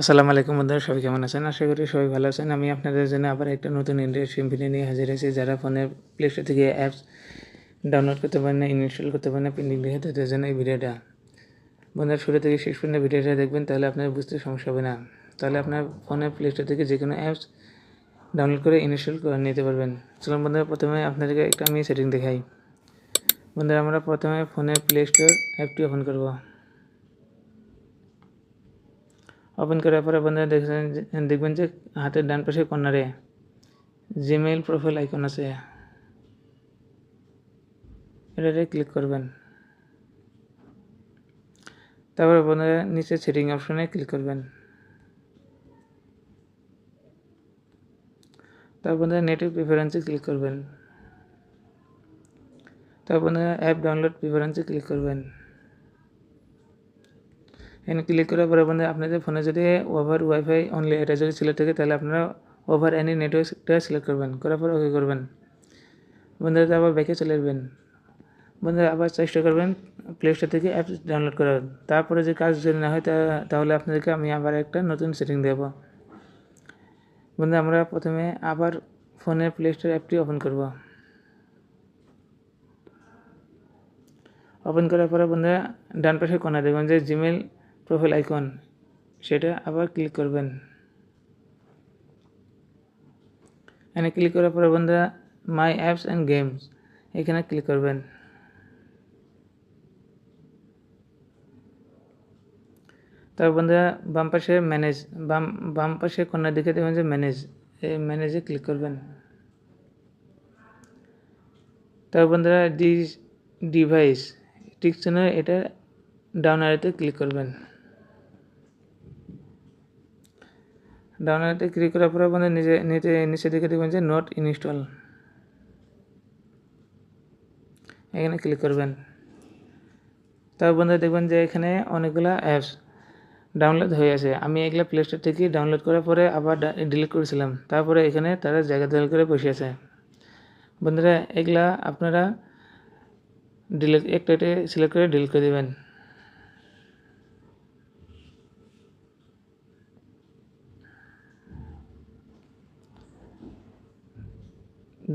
আসসালামু আলাইকুম বন্ধুরা, সবাই কেমন আছেন? আশা করি সবাই ভালো আছেন। আমি আপনাদের জন্য আবার একটা নতুন ইন্টারেস্টিং ভিডিও নিয়ে হাজির হয়েছি, যারা ফোনের প্লে স্টোর থেকে অ্যাপস ডাউনলোড করতে পারেন না ইনস্টল করতে পারেন না পেন্ডিং রেখে তাদের জন্য এই ভিডিওটা। বন্ধুরা, শুরু থেকে শেষ পর্যন্ত ভিডিওটা দেখবেন, তাহলে আপনার বুঝতে সমস্যা হবে না। তাহলে আপনার ফোনে প্লে স্টোর থেকে যে কোনো অ্যাপস ডাউনলোড করে ইনস্টল করে নিতে পারবেন। চলুন বন্ধুরা, প্রথমে আপনাদেরকে একটা আমি সেটিং দেখাই। বন্ধুরা, আমরা প্রথমে ফোনের প্লে স্টোর অ্যাপটি ওপেন করব। ওপেন করার পরে বন্ধুরা দেখছেন দেখবেন যে হাতের ডান পাশে কর্নারে জিমেইল প্রোফাইল আইকন আছে। এটাতে ক্লিক করবেন। তারপরে বন্ধুরা নিচে সেটিং অপশনে ক্লিক করবেন। তারপর বন্ধুরা নেটিভ প্রিফারেন্সে ক্লিক করবেন। তারপর বন্ধুরা অ্যাপ ডাউনলোড প্রিফারেন্সে ক্লিক করবেন। এখানে ক্লিক করার পরে বন্ধু, আপনাদের ফোনে যদি ওভার ওয়াইফাই অনলি এটা যদি সিলেক্ট থাকে, তাহলে আপনারা ওভার এনি নেটওয়ার্কটা সিলেক্ট করবেন। করার পর ওকে করবেন। বন্ধুরা আবার ব্যাকে চলে আসবেন। বন্ধুরা আবার চেষ্টা করবেন প্লে স্টোর থেকে অ্যাপস ডাউনলোড করার। তারপরে যে কাজ যদি না হয় তাহলে আপনাদেরকে আমি আবার একটা নতুন সেটিং দেব। বন্ধু, আমরা প্রথমে আবার ফোনে প্লে স্টোর অ্যাপটি ওপেন করব। ওপেন করার পরে বন্ধুরা ডান পাশে কোনা দেখবেন যে জিমেল প্রোফাইল আইকন সেটা আবার ক্লিক করবেন। এখানে ক্লিক করার পরে বন্ধুরা মাই অ্যাপস অ্যান্ড গেমস এখানে ক্লিক করবেন। তারপর বন্ধুরা, বাম পাশে ম্যানেজ বাম বাম পাশে কন্যার দিকে দেখবেন যে ম্যানেজ এই ম্যানেজে ক্লিক করবেন। তারপর বন্ধুরা ডি ডিভাইস ঠিক এটা ডাউন আরেতে ক্লিক করবেন। ডাউন আরেতে ক্লিক করার পরে আপনাদের নিজে নিচে নিচে দিকে দেখবেন যে নট ইনস্টল এখানে ক্লিক করবেন। তারপর বন্ধুরা দেখবেন যে এখানে অনেকগুলো অ্যাপস ডাউনলোড হয়ে আছে। আমি এগুলো প্লে স্টোর থেকে ডাউনলোড করার পরে আবার ডিলিট করেছিলাম। তারপরে এখানে তারা জায়গা দল করে বসে আছে। বন্ধুরা, এগুলা আপনারা ডিলিট একটা সিলেক্ট করে ডিলিট করে দেবেন।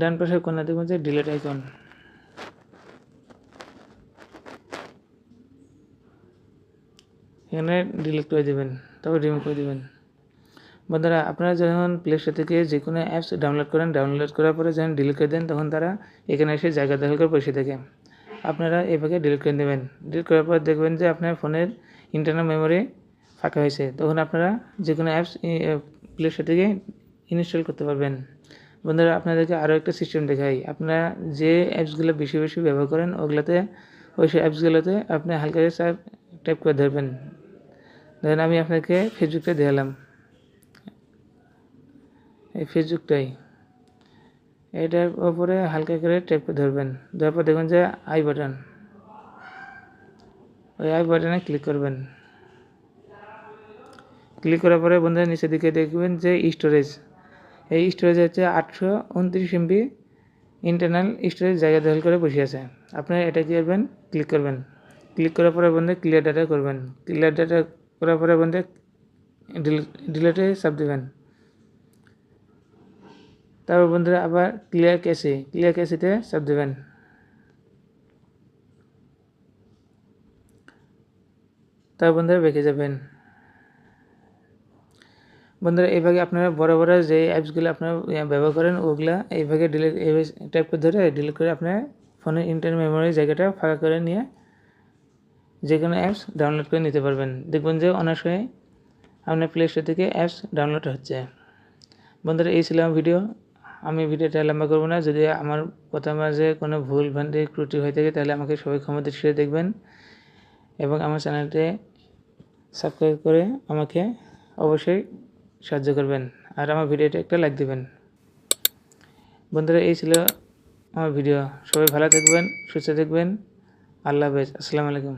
ডান পাশের কোনা দেখবেন যে ডিলেট আইকন এখানে ডিলিট করে দেবেন, তারপর রিমুভ করে দেবেন। বন্ধুরা, আপনারা যখন প্লে স্টোর থেকে যে কোনো অ্যাপস ডাউনলোড করেন ডাউনলোড করার পরে যখন ডিলিট করে দেন, তখন তারা এখানে এসে জায়গা দখল করে বসে থাকে। আপনারা এভাবে ডিলিট করে দেবেন ডিলিট করার পর দেখবেন যে আপনার ফোনের ইন্টারনাল মেমোরি ফাঁকা হয়েছে। তখন আপনারা যে কোনো অ্যাপস প্লে স্টোর থেকে ইনস্টল করতে পারবেন। বন্ধুরা, আপনাদেরকে আরও একটা সিস্টেম দেখাই। আপনারা যে অ্যাপসগুলো বেশি বেশি ব্যবহার করেন, ওগুলোতে, ওই সব অ্যাপসগুলোতে আপনি হালকা সাপ টাইপ করে ধরবেন। ধরেন আমি আপনাকে ফেসবুকটা দেখালাম। এই ফেসবুকটাই এটার ওপরে হালকা করে টাইপ করে ধরবেন। ধরার পর দেখবেন যে আই বাটন ওই আই বাটনে ক্লিক করবেন। ক্লিক করার পরে বন্ধুরা নিচের দিকে দেখবেন যে স্টোরেজ এই স্টোরেজ হচ্ছে আটশো উনত্রিশ এমবি ইন্টারনাল স্টোরেজ জায়গা দখল করে বসে আছে। আপনারা এটা কী করবেন? ক্লিক করবেন। ক্লিক করার পরে বন্ধু ক্লিয়ার ডাটা করবেন। ক্লিয়ার ডাটা করার পরে বন্ধু ডিলেটে চাপ দেবেন। তারপর বন্ধুরা আবার ক্লিয়ার ক্যাশে ক্লিয়ার ক্যাশিতে চাপ দেবেন। তারপর বন্ধুরা বেঁকে যাবেন। বন্ধুরা এইভাবে আপনারা বড় বড় যে অ্যাপসগুলো আপনারা ব্যবহার করেন, ওগুলা এইভাবে ডিলিট টাইপ করে ধরে ডিলিট করে আপনার ফোনের ইন্টারনেট মেমোরি জায়গাটা ফাঁকা করে নিয়ে যে কোনো অ্যাপস ডাউনলোড করে নিতে পারবেন। দেখবেন যে অনেক সময় আপনার প্লে স্টোর থেকে অ্যাপস ডাউনলোড হচ্ছে। বন্ধুরা, এই ছিল আমার ভিডিও আমি ভিডিওটা লম্বা করব না। যদি আমার কথা মাঝে কোনো ভুল, ভ্রান্তি, ত্রুটি হয়ে থাকে, তাহলে আমাকে সবাই ক্ষমা দৃষ্টিতে দেখবেন এবং আমার চ্যানেলটি সাবস্ক্রাইব করে আমাকে অবশ্যই সাহায্য করবেন আর আমার ভিডিওটা একটা লাইক দেবেন। বন্ধুরা, এই ছিল আমার ভিডিও। সবাই ভালো থাকবেন, সুস্থ থাকবেন। আল্লাহ হাফেজ। আসসালামু আলাইকুম।